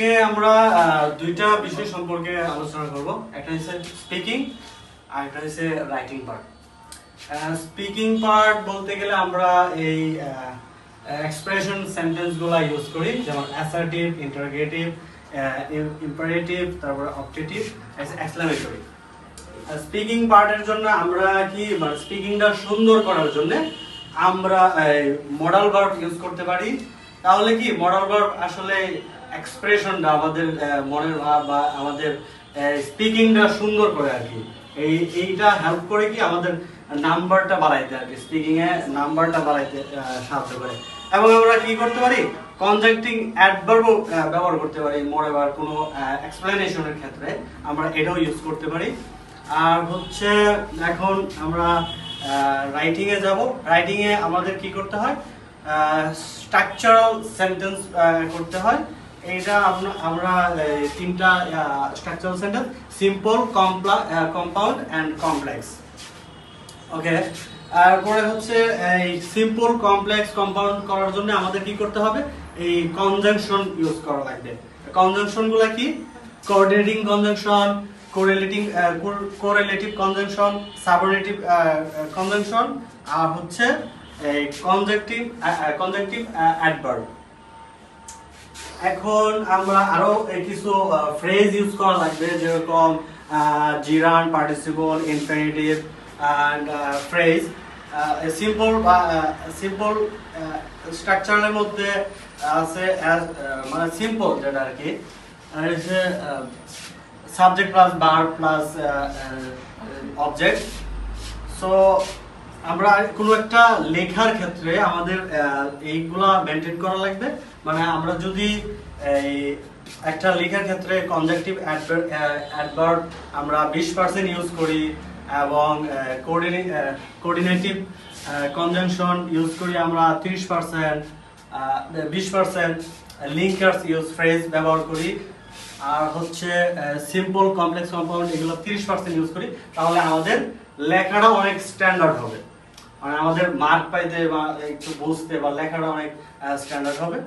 আজকে আমরা দুইটা বিষয় সম্পর্কে আলোচনা করব। একটা হচ্ছে স্পিকিং আর একটা হচ্ছে রাইটিং পার্ট স্পিকিং পার্ট বলতে গেলে আমরা এই এক্সপ্রেশন সেন্টেন্সগুলো ইউজ করি, যেমন অ্যাসার্টিভ ইন্টারগেটিভ ইম্পারেটিভ তারপর অপটেটিভ এক্সক্লামেটরি স্পিকিং পার্টের জন্য আমরা কি মানে স্পিকিংটা সুন্দর করার জন্য আমরা মডাল ভার্ব ইউজ করতে পারি। তাহলে কি মডাল ভার্ব আসলে এক্সপ্রেশনটা আমাদের মনের ভাব বা আমাদের স্পিকিংটা সুন্দর করে আর কি। এই, এইটা হেল্প করে কি আমাদের নাম্বারটা বাড়াইতে আর কি স্পিকিং এ নাম্বারটা বাড়াইতে সাহায্য করে। এবং আমরা কি করতে পারি? কনজাক্টিং অ্যাডভার্ব ব্যবহার করতে পারি মোরে বা কোনো এক্সপ্লেনেশনের ক্ষেত্রে। আমরা এটাও ইউজ করতে পারি। আর হচ্ছে, এখন আমরা রাইটিং এ যাব। রাইটিং এ আমাদের কি করতে হয়? স্ট্রাকচারাল সেন্টেন্স করতে হয়। এইটা আমরা তিনটা structural sentence simple compound and complex okay তারপরে হচ্ছে, এই সিম্পল কমপ্লেক্স কম্পাউন্ড করার জন্য আমাদের কি করতে হবে? এই কনজাংশন ইউজ করা লাগবে। কনজাংশনগুলা কি? Coordinating conjunction correlating correlative conjunction subordinative conjunction আর হচ্ছে, এই কনজাংটিভ কনজাংটিভ অ্যাডভার্ব এখন আমরা আরও কিছু ফ্রেজ ইউজ করা লাগবে, যেরকম gerund participle infinitive and phrase simple simple স্ট্রাকচারের মধ্যে আছে মানে সিম্পল যেটা আর কি। সাবজেক্ট প্লাস বার প্লাস অবজেক্ট সো আমরা কোনো একটা লেখার ক্ষেত্রে আমাদের এইগুলা মেনটেন করা লাগবে। মানে আমরা যদি একটা লেখার ক্ষেত্রে কনজাকটিভ অ্যাডভার্ব আমরা বিশ পার্সেন্ট ইউজ করি এবং কোঅর্ডিনেটিভ কনজাংশন ইউজ করি আমরা তিরিশ পার্সেন্ট বিশ পার্সেন্ট লিঙ্কার্স ইউজ ফ্রেজ ব্যবহার করি। আর হচ্ছে সিম্পল কমপ্লেক্স কম্পাউন্ড এগুলো তিরিশ পার্সেন্ট ইউজ করি। তাহলে আমাদের লেখাটা অনেক স্ট্যান্ডার্ড হবে। মানে আমাদের মার্ক পাইতে বা একটু বুঝতে বা লেখাটা অনেক স্ট্যান্ডার্ড হবে।